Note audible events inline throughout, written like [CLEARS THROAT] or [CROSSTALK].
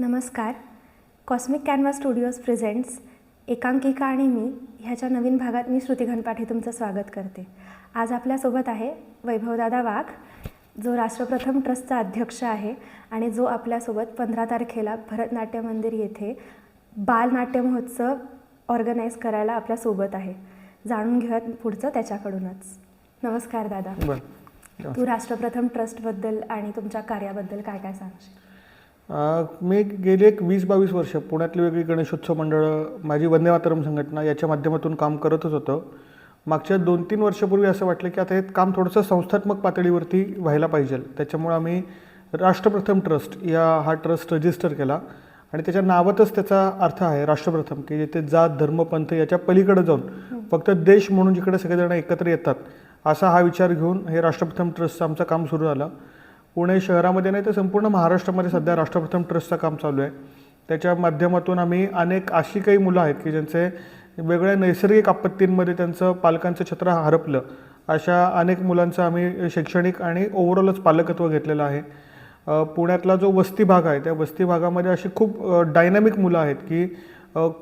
नमस्कार. Cosmic Canvas studios presents एकांकिका आणि मी ह्याच्या नवीन भागात मी श्रुती घनपाठे तुमचं स्वागत करते. आज आपल्यासोबत आहे वैभवदादा वाघ जो राष्ट्रप्रथम ट्रस्टचा अध्यक्ष आहे आणि जो आपल्यासोबत पंधरा तारखेला भरतनाट्य मंदिर येथे बालनाट्य महोत्सव ऑर्गनाईज करायला आपल्यासोबत आहे. जाणून घेऊयात पुढचं त्याच्याकडूनच. नमस्कार दादा. तू राष्ट्रप्रथम ट्रस्टबद्दल आणि तुमच्या कार्याबद्दल काय काय सांगशील? मी गेली एक वीस बावीस वर्ष पुण्यातली वेगळी गणेशोत्सव मंडळं माझी वंदे मातरम संघटना याच्या माध्यमातून काम करतच होतं. मागच्या दोन तीन वर्षापूर्वी असं वाटलं की आता हे काम थोडंसं संस्थात्मक पातळीवरती व्हायला पाहिजे. त्याच्यामुळं आम्ही राष्ट्रप्रथम ट्रस्ट या हा ट्रस्ट रजिस्टर केला. आणि त्याच्या नावातच त्याचा अर्थ आहे राष्ट्रप्रथम की जिथे जात धर्म पंथ याच्या पलीकडे जाऊन फक्त देश म्हणून जिकडे सगळेजण एकत्र येतात असा हा विचार घेऊन हे राष्ट्रप्रथम ट्रस्टचं आमचं काम सुरू झालं. पुणे शहरामध्ये नाही तर संपूर्ण महाराष्ट्रामध्ये सध्या राष्ट्रप्रथम ट्रस्टचं काम चालू आहे. त्याच्या माध्यमातून आम्ही अनेक अशी काही मुलं आहेत की ज्यांचे वेगळ्या नैसर्गिक आपत्तींमध्ये त्यांचं पालकांचं छत्र हरपलं अशा अनेक मुलांचं आम्ही शैक्षणिक आणि ओव्हरऑलच पालकत्व घेतलेलं आहे. पुण्यातला जो वस्ती भाग आहे त्या वस्ती भागामध्ये अशी खूप डायनॅमिक मुलं आहेत की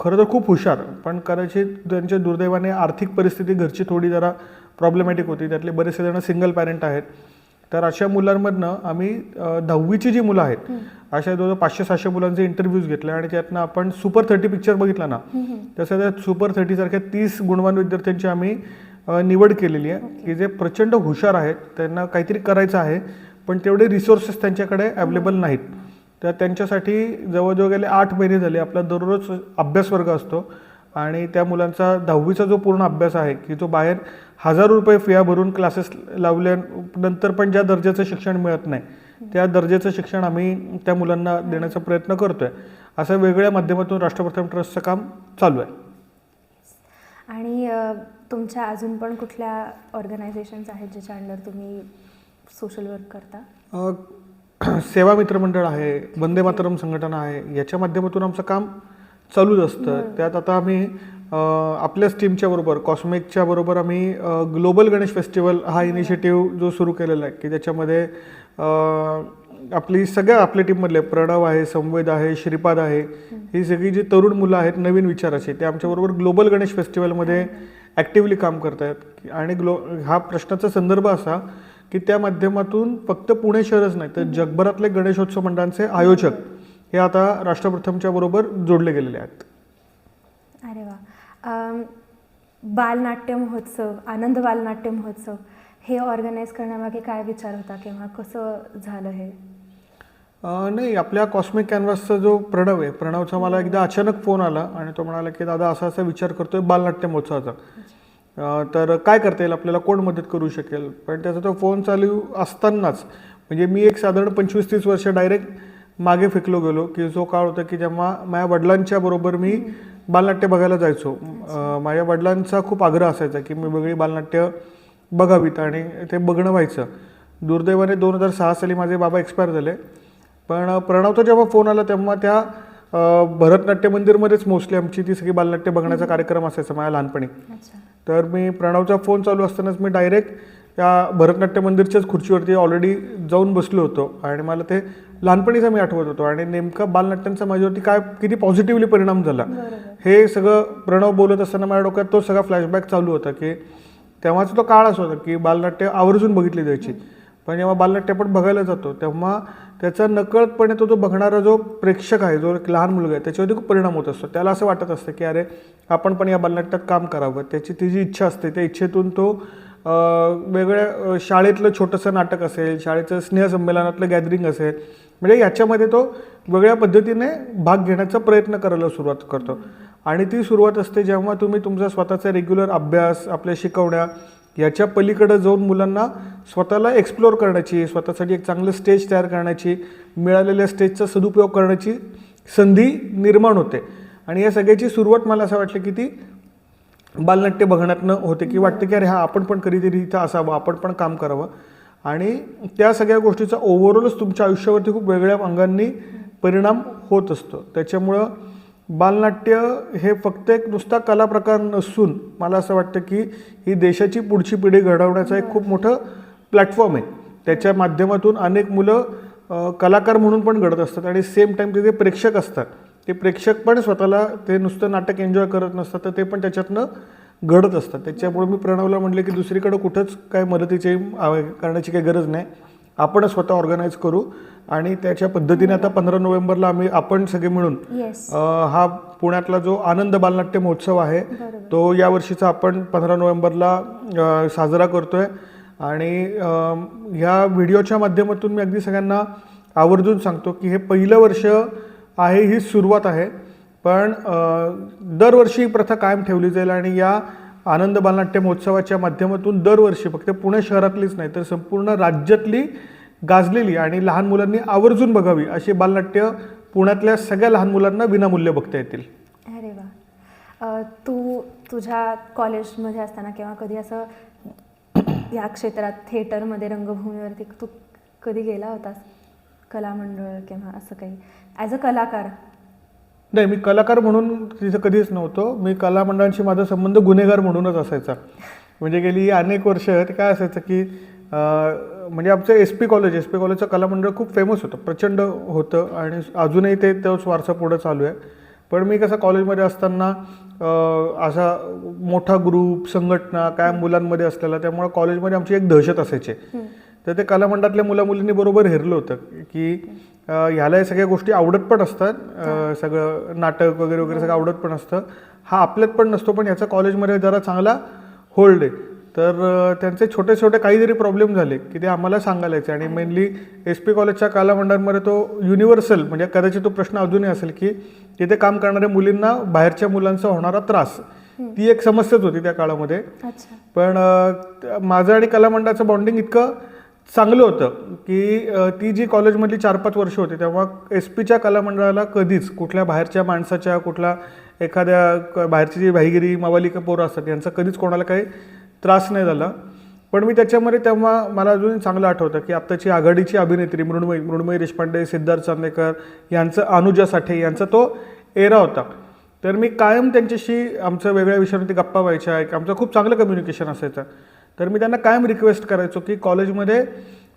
खरं तर खूप हुशार पण कदाचित त्यांच्या दुर्दैवाने आर्थिक परिस्थिती घरची थोडी जरा प्रॉब्लेमॅटिक होती. त्यातले बरेचसे जण सिंगल पॅरेंट आहेत. तर अशा मुलांमधनं आम्ही दहावीची जी मुलं आहेत अशा जवळजवळ पाचशे सहाशे मुलांचे इंटरव्ह्यूज घेतले आणि त्यातनं आपण सुपर थर्टी पिक्चर बघितला ना तसं त्या सुपर थर्टीसारख्या तीस गुणवान विद्यार्थ्यांची आम्ही निवड केलेली आहे की जे प्रचंड हुशार आहेत त्यांना काहीतरी करायचं आहे पण तेवढे रिसोर्सेस त्यांच्याकडे अवेलेबल नाहीत. तर त्यांच्यासाठी जवळजवळ गेले आठ महिने झाले आपला दररोज अभ्यास वर्ग असतो. आणि त्या मुलांचा दहावीचा जो पूर्ण अभ्यास आहे की जो बाहेर हजारो रुपये फिया भरून क्लासेस लावल्यानंतर पण ज्या दर्जाचं शिक्षण मिळत नाही त्या दर्जाचं शिक्षण आम्ही त्या मुलांना देण्याचा प्रयत्न करतोय. असं वेगळ्या माध्यमातून राष्ट्रप्रथम ट्रस्टचं काम चालू आहे. आणि तुमच्या अजून पण कुठल्या ऑर्गनायझेशन्स आहेत ज्याच्या अंडर तुम्ही सोशल वर्क करता? [CLEARS THROAT] सेवा मित्र मंडळ आहे वंदे मातरम संघटना आहे याच्या माध्यमातून आमचं काम चालूच असतं. त्यात आता आम्ही आपल्याच टीमच्या बरोबर कॉस्मिकच्या बरोबर आम्ही ग्लोबल गणेश फेस्टिवल हा इनिशिएटिव्ह जो सुरू केलेला आहे की ज्याच्यामध्ये आपली सगळ्या आपल्या टीममधले प्रणव आहे संवेद आहे श्रीपाद आहे ही सगळी जी तरुण मुलं आहेत नवीन विचाराची ते आमच्याबरोबर ग्लोबल गणेश फेस्टिवलमध्ये ॲक्टिव्हली काम करत आहेत. आणि ग्लो हा प्रश्नाचा संदर्भ असा की त्या माध्यमातून फक्त पुणे शहरच नाही तर जगभरातले गणेशोत्सव मंडळांचे आयोजक हे आता राष्ट्रप्रथमच्या बरोबर जोडले गेलेले आहेत. अरे वा. बालनाट्य महोत्सव आनंद बालनाट्य महोत्सव हे ऑर्गनाईज करण्यामागे काय विचार होता किंवा कसं झालं हे? नाही आपल्या कॉस्मिक कॅनव्हासचा जो प्रणव आहे प्रणवचा मला एकदा अचानक फोन आला आणि तो म्हणाला की दादा असा असा विचार करतोय बालनाट्य महोत्सवाचा. तर काय करता येईल? आपल्याला कोण मदत करू शकेल? पण त्याचा तो फोन चालू असतानाच म्हणजे मी एक साधारण पंचवीस तीस वर्ष डायरेक्ट मागे फेकलो गेलो की जो काळ होता की जेव्हा माझ्या वडिलांच्या बरोबर मी बालनाट्य बघायला जायचो. माझ्या वडिलांचा खूप आग्रह असायचा की मी वेगळी बालनाट्य बघावीत आणि ते बघणं व्हायचं. दुर्दैवाने दोन हजार सहा साली माझे बाबा एक्सपायर झाले. पण प्रणवचा जेव्हा फोन आला तेव्हा त्या भरतनाट्य मंदिरमध्येच मोस्टली आमची ती सगळी बालनाट्य बघण्याचा कार्यक्रम असायचा माझ्या लहानपणी. तर मी प्रणवचा फोन चालू असतानाच मी डायरेक्ट त्या भरतनाट्य मंदिरच्याच खुर्चीवरती ऑलरेडी जाऊन बसलो होतो आणि मला ते लहानपणीचा मी आठवत होतो आणि नेमका बालनाट्यांचा माझ्यावरती काय किती पॉझिटिव्हली परिणाम झाला. हे सगळं प्रणव बोलत असताना माझ्या डोक्यात तो सगळा फ्लॅशबॅक चालू होता की तेव्हाचा तो काळ असा होता की बालनाट्य आवर्जून बघितली जायची. पण जेव्हा बालनाट्य आपण बघायला जातो तेव्हा त्याचा नकळतपणे तो जो बघणारा जो प्रेक्षक आहे जो एक लहान मुलगा आहे त्याच्यावरती खूप परिणाम होत असतो. त्याला असं वाटत असतं की अरे आपण पण या बालनाट्यात काम करावं. त्याची ती जी इच्छा असते त्या इच्छेतून तो वेगळ्या शाळेतलं छोटंसं नाटक असेल शाळेचं स्नेहसंमेलनातलं गॅदरिंग असेल म्हणजे याच्यामध्ये तो वेगळ्या पद्धतीने भाग घेण्याचा प्रयत्न करायला सुरुवात करतो. आणि ती सुरुवात असते जेव्हा तुम्ही तुमचा स्वतःचा रेग्युलर अभ्यास आपल्या शिकवण्या याच्या पलीकडे जाऊन मुलांना स्वतःला एक्सप्लोअर करण्याची स्वतःसाठी एक चांगलं स्टेज तयार करण्याची मिळालेल्या स्टेजचा सदुपयोग करण्याची संधी निर्माण होते. आणि या सगळ्याची सुरुवात मला असं वाटलं की ती बालनाट्य बघण्यातनं होते की वाटतं की अरे हा आपण पण कधीतरी इथं असावं आपण पण काम करावं. आणि त्या सगळ्या गोष्टीचा ओव्हरऑलच तुमच्या आयुष्यावरती खूप वेगळ्या अंगांनी परिणाम होत असतो. त्याच्यामुळं बालनाट्य हे फक्त एक नुसता कला प्रकार नसून मला असं वाटतं की ही देशाची पुढची पिढी घडवण्याचा एक खूप मोठं प्लॅटफॉर्म आहे. त्याच्या माध्यमातून अनेक मुलं कलाकार म्हणून पण घडत असतात आणि सेम टाईम ते जे प्रेक्षक असतात. ते प्रेक्षक पण स्वतःला ते नुसतं नाटक एन्जॉय करत नसतात तर ते पण त्याच्यातनं घडत असतात. त्याच्यामुळे मी प्रणवला म्हटलं की दुसरीकडे कुठंच काय मदतीची करण्याची काही गरज नाही. आपणच स्वतः ऑर्गनाईज करू आणि त्याच्या पद्धतीने आता पंधरा नोव्हेंबरला आम्ही आपण सगळे मिळून हा पुण्यातला जो आनंद बालनाट्य महोत्सव आहे. तो या वर्षीचा आपण पंधरा नोव्हेंबरला साजरा करतोय. आणि ह्या व्हिडिओच्या माध्यमातून मी अगदी सगळ्यांना आवर्जून सांगतो की हे पहिलं वर्ष आहे ही सुरुवात आहे. पण दरवर्षी ही प्रथा कायम ठेवली जाईल आणि या आनंद बालनाट्य महोत्सवाच्या माध्यमातून दरवर्षी फक्त पुणे शहरातलीच नाही तर संपूर्ण राज्यातली गाजलेली आणि लहान मुलांनी आवर्जून बघावी अशी बालनाट्य पुण्यातल्या सगळ्या लहान मुलांना विनामूल्य बघता येतील. अरे वा. तू तुझ्या कॉलेजमध्ये असताना किंवा कधी असं या क्षेत्रात थिएटरमध्ये रंगभूमीवरती तू कधी गेला होतास? कलामंडळ किंवा असं काही. ॲज अ कलाकार. नाही मी कलाकार म्हणून तिथं कधीच नव्हतो. मी कला मंडळांशी माझा संबंध गुन्हेगार म्हणूनच असायचा. म्हणजे गेली अनेक वर्ष ते काय असायचं की म्हणजे आमचं S P college S P कॉलेजचं कला मंडळ खूप फेमस होतं. प्रचंड होतं आणि अजूनही ते तोच वारसा पुढं चालू आहे. पण मी कसं कॉलेजमध्ये असताना असा मोठा ग्रुप संघटना काय मुलांमध्ये असलेला त्यामुळे कॉलेजमध्ये आमची एक दहशत असायची. तर ते कलामंडळातल्या मुला मुलींनी बरोबर हेरलं होतं की ह्याला या सगळ्या गोष्टी आवडत पण असतात. सगळं नाटक वगैरे वगैरे सगळं आवडत पण असतं. हा आपल्यात पण नसतो पण याचा कॉलेजमध्ये जरा चांगला होल्ड आहे. तर त्यांचे छोटे छोटे काही जरी प्रॉब्लेम झाले की ते आम्हाला सांगायला यायचे आणि मेनली एस पी कॉलेजच्या कलामंडळामध्ये तो युनिव्हर्सल म्हणजे कदाचित तो प्रश्न अजूनही असेल की तिथे काम करणाऱ्या मुलींना बाहेरच्या मुलांचा होणारा त्रास. ती एक समस्याच होती त्या काळामध्ये. पण माझं आणि कलामंडळाचं बॉन्डिंग इतकं चांगलं होतं की ती जी कॉलेजमधली चार पाच वर्ष होती तेव्हा एस पीच्या कलामंडळाला कधीच कुठल्या बाहेरच्या माणसाच्या कुठल्या एखाद्या बाहेरची जी भाईगिरी मावालिका पोरं असतात यांचा कधीच कोणाला काही त्रास नाही झाला. पण मी त्याच्यामध्ये तेव्हा मला अजून चांगलं आठवतं की आत्ताची आघाडीची अभिनेत्री मृण्मयी मृण्मयी देशपांडे सिद्धार्थ चांदेकर यांचं अनुजा साठे यांचा तो एरा होता. तर मी कायम त्यांच्याशी आमचं वेगळ्या विषयांवरती गप्पा व्हायच्या आमचं खूप चांगलं कम्युनिकेशन असायचं. तर मी त्यांना कायम रिक्वेस्ट करायचो की कॉलेजमध्ये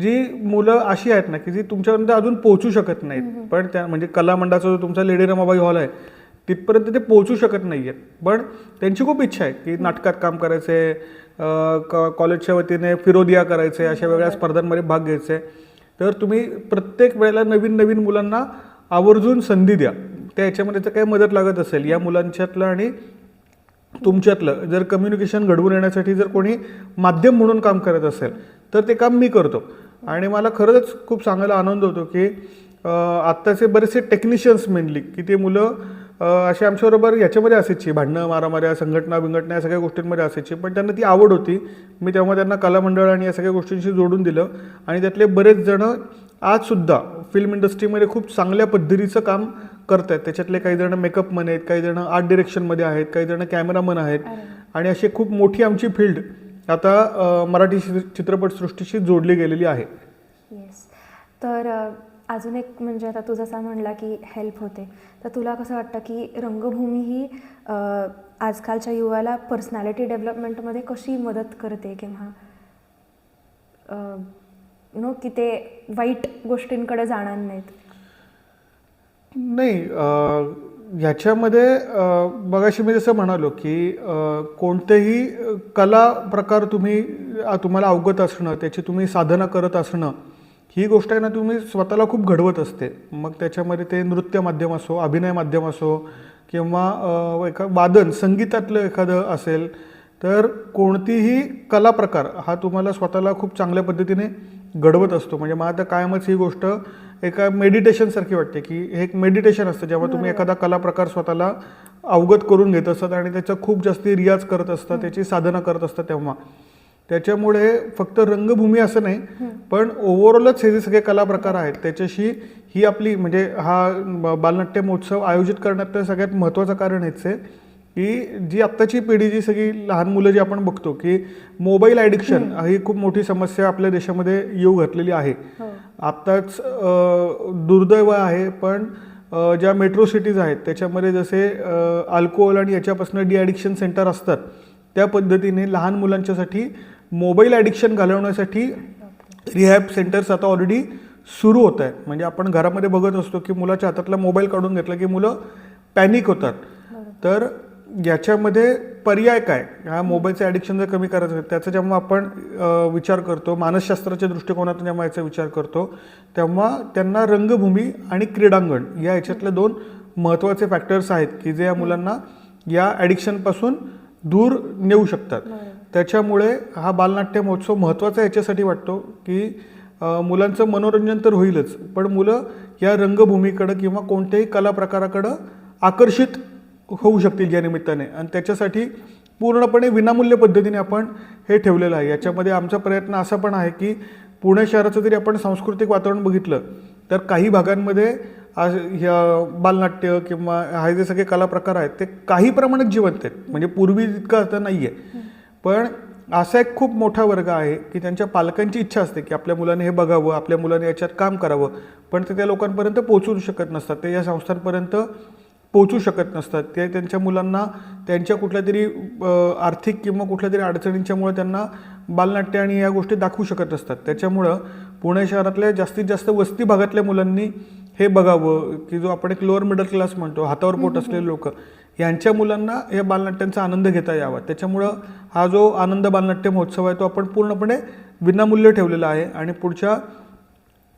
जी मुलं अशी आहेत ना की जी तुमच्यापर्यंत अजून पोहोचू शकत नाहीत. पण त्या म्हणजे कला मंडळाचा जो तुमचा लेडी रमाबाई हॉल आहे तिथपर्यंत ते पोहोचू शकत नाही आहेत पण त्यांची खूप इच्छा आहे की नाटकात काम करायचे कॉलेजच्या वतीने फिरोदिया करायचे अशा वेगळ्या स्पर्धांमध्ये भाग घ्यायचे. तर तुम्ही प्रत्येक वेळेला नवीन नवीन मुलांना आवर्जून संधी द्या. त्या याच्यामध्ये जर काही मदत लागत असेल. या मुलांच्यातलं आणि तुमच्यातलं जर कम्युनिकेशन घडवून येण्यासाठी जर कोणी माध्यम म्हणून काम करत असेल तर ते काम मी करतो. आणि मला खरंच खूप सांगायला आनंद होतो की आत्ताचे बरेचसे टेक्निशियन्स मेनली की ते मुलं असे आमच्याबरोबर याच्यामध्ये असायची. भांडणं मारामाऱ्या संघटना बिंघटना या सगळ्या गोष्टींमध्ये असायची. पण त्यांना ती आवड होती. मी तेव्हा त्यांना कलामंडळ आणि या सगळ्या गोष्टींशी जोडून दिलं. आणि त्यातले बरेच जणं आजसुद्धा फिल्म इंडस्ट्रीमध्ये खूप चांगल्या पद्धतीचं काम करत आहेत त्याच्यातले काही जण मेकअपमन आहेत काही जण आर्ट डिरेक्शनमध्ये आहेत काही जण कॅमेरामन आहेत. आणि अशी खूप मोठी आमची फील्ड आता मराठी चित्रपटसृष्टीशी जोडली गेलेली आहे. येस तर अजून एक म्हणजे आता तू जसा म्हणला की हेल्प होते तर तुला कसं वाटतं की रंगभूमी ही आजकालच्या युवाला पर्सनॅलिटी डेव्हलपमेंटमध्ये कशी मदत करते किंवा नो की ते वाईट गोष्टींकडे जाणार नाहीत? नाही ह्याच्यामध्ये बघाशी मगाशी मी जसं म्हणालो की कोणतेही कला प्रकार तुम्ही तुम्हाला अवगत असणं त्याची तुम्ही साधना करत असणं ही गोष्ट आहे ना तुम्ही स्वतःला खूप घडवत असते. मग त्याच्यामध्ये ते नृत्य माध्यम असो अभिनय माध्यम असो किंवा एका वादन संगीतातलं एखादं असेल तर कोणतीही कला प्रकार हा तुम्हाला स्वतःला खूप चांगल्या पद्धतीने घडवत असतो. म्हणजे मला तर कायमच ही गोष्ट एका मेडिटेशनसारखी वाटते की हे एक मेडिटेशन असतं जेव्हा तुम्ही एखादा कला प्रकार स्वतःला अवगत करून घेत असतात आणि त्याचा खूप जास्ती रियाज करत असतात त्याची साधना करत असतात तेव्हा. त्याच्यामुळे फक्त रंगभूमी असं नाही पण ओव्हरऑलच हे जे सगळे कला प्रकार आहेत त्याच्याशी ही आपली म्हणजे हा बालनाट्य महोत्सव आयोजित करण्यात सगळ्यात महत्त्वाचं कारण हेच आहे. की जी आत्ताची पिढी जी सगळी लहान मुलं जी आपण बघतो की मोबाईल ॲडिक्शन ही खूप मोठी समस्या आपल्या देशामध्ये येऊ घातलेली आहे. हो. आत्ताच दुर्दैव आहे पण ज्या मेट्रो सिटीज आहेत त्याच्यामध्ये जसे अल्कोहोल आणि याच्यापासून डी ॲडिक्शन सेंटर असतात त्या पद्धतीने लहान मुलांच्यासाठी मोबाईल ॲडिक्शन घालवण्यासाठी रिहॅब सेंटर्स आता ऑलरेडी सुरू होत आहेत. म्हणजे आपण घरामध्ये बघत असतो की मुलाच्या हातातला मोबाईल काढून घेतला की मुलं पॅनिक होतात. तर याच्यामध्ये पर्याय काय? हा मोबाईलचं ॲडिक्शन जर कमी करायचं असेल त्याचा जेव्हा आपण विचार करतो मानसशास्त्राच्या दृष्टिकोनातून जेव्हा याचा विचार करतो तेव्हा त्यांना रंगभूमी आणि क्रीडांगण या ह्याच्यातले दोन महत्त्वाचे फॅक्टर्स आहेत की जे या मुलांना या ॲडिक्शनपासून दूर नेऊ शकतात. त्याच्यामुळे हा बालनाट्य महोत्सव महत्त्वाचा याच्यासाठी वाटतो की मुलांचं मनोरंजन तर होईलच पण मुलं या रंगभूमीकडं किंवा कोणत्याही कला प्रकाराकडं आकर्षित होऊ शकतील या निमित्ताने. आणि त्याच्यासाठी पूर्णपणे विनामूल्य पद्धतीने आपण हे ठेवलेलं आहे. याच्यामध्ये आमचा प्रयत्न असा पण आहे की पुणे शहराचं जरी आपण सांस्कृतिक वातावरण बघितलं तर काही भागांमध्ये आज ह्या बालनाट्य किंवा हे जे सगळे कला प्रकार आहेत ते काही प्रमाणात जिवंत आहेत. म्हणजे पूर्वी इतकं आता नाही आहे पण असा एक खूप मोठा वर्ग आहे की त्यांच्या पालकांची इच्छा असते की आपल्या मुलाने हे बघावं आपल्या मुलाने याच्यात काम करावं. पण ते त्या लोकांपर्यंत पोहोचू शकत नसतात. ते या संस्थांपर्यंत पोचू शकत नसतात. ते त्यांच्या मुलांना त्यांच्या कुठल्या तरी आर्थिक किंवा कुठल्या तरी अडचणींच्यामुळे त्यांना बालनाट्य आणि या गोष्टी दाखवू शकत असतात त्याच्यामुळं पुणे शहरातल्या जास्तीत जास्त वस्ती भागातल्या मुलांनी हे बघावं की जो आपण एक लोअर मिडल क्लास म्हणतो हातावर पोट असलेले लोक यांच्या मुलांना या बालनाट्यांचा आनंद घेता यावा. त्याच्यामुळं हा जो आनंद बालनाट्य महोत्सव आहे तो आपण पूर्णपणे विनामूल्य ठेवलेला आहे आणि पुढच्या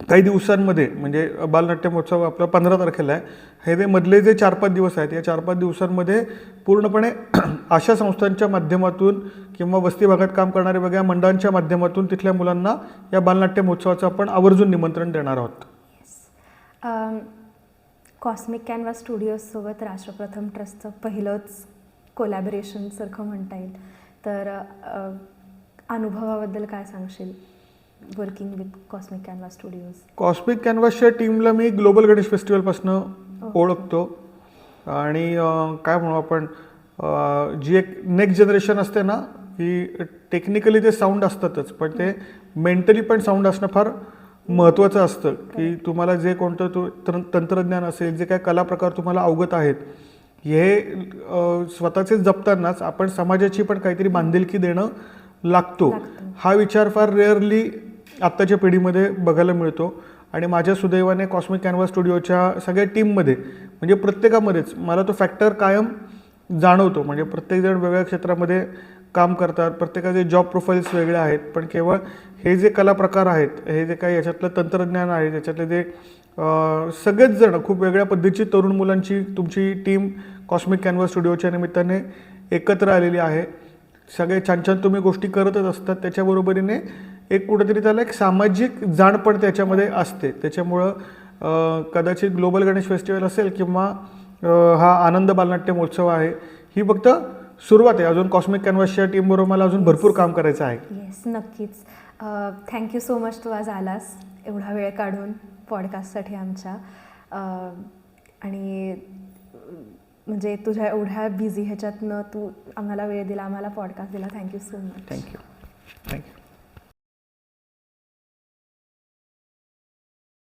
काही दिवसांमध्ये म्हणजे बालनाट्य महोत्सव आपला पंधरा तारखेला आहे. हे जे मधले जे चार पाच दिवस आहेत या चार पाच दिवसांमध्ये पूर्णपणे [CLEARS THROAT] अशा संस्थांच्या माध्यमातून किंवा वस्ती भागात काम करणाऱ्या वेगळ्या मंडळांच्या माध्यमातून तिथल्या मुलांना या बालनाट्य महोत्सवाचं आपण आवर्जून निमंत्रण देणार आहोत. कॉस्मिक कॅनव्हा स्टुडिओजसोबत राष्ट्रप्रथम ट्रस्टचं पहिलंच कोलॅबरेशनसारखं म्हणता येईल. तर अनुभवाबद्दल काय सांगशील? Working with Cosmic Canvas Studios Cosmic कॅनव्हासच्या टीमला मी ग्लोबल गणेश फेस्टिवलपासून ओळखतो. आणि काय म्हणू आपण जी एक नेक्स्ट जनरेशन असते ना की टेक्निकली ते साऊंड असतातच पण ते मेंटली पण साऊंड असणं फार महत्त्वाचं असतं. की तुम्हाला जे कोणतं तो तंत्रज्ञान असेल जे काय कला प्रकार तुम्हाला अवगत आहेत हे स्वतःचे जपतानाच आपण समाजाची पण काहीतरी बांधिलकी देणं लागतं. हा विचार फार रेअरली आत्ताच्या पिढीमध्ये बघायला मिळतो. आणि माझ्या सुदैवाने कॉस्मिक कॅनव्हा स्टुडिओच्या सगळ्या टीममध्ये म्हणजे प्रत्येकामध्येच मला तो फॅक्टर कायम जाणवतो. म्हणजे प्रत्येकजण वेगळ्या क्षेत्रामध्ये काम करतात. प्रत्येकाचे जॉब प्रोफाईल्स वेगळे आहेत. पण केवळ हे जे कला प्रकार आहेत हे जे काही याच्यातलं तंत्रज्ञान आहे त्याच्यातले जे सगळेच जण खूप वेगळ्या पद्धतीची तरुण मुलांची तुमची टीम कॉस्मिक कॅनव्हा स्टुडिओच्या निमित्ताने एकत्र आलेली आहे. सगळे छान छान तुम्ही गोष्टी करतच असतात. त्याच्याबरोबरीने एक कुठेतरी त्याला एक सामाजिक जाण पण त्याच्यामध्ये असते. त्याच्यामुळं कदाचित ग्लोबल गणेश फेस्टिवल असेल किंवा हा आनंद बालनाट्य महोत्सव आहे ही फक्त सुरुवात आहे. अजून कॉस्मिक कॅनव्हासच्या टीमबरोबर मला अजून भरपूर काम करायचं आहे. येस नक्कीच. थँक्यू सो मच तू आज आलास एवढा वेळ काढून पॉडकास्टसाठी आमच्या. आणि म्हणजे तुझ्या एवढ्या बिझी ह्याच्यातनं तू आम्हाला वेळ दिला आम्हाला पॉडकास्ट दिला. Thank you so much thank you thank you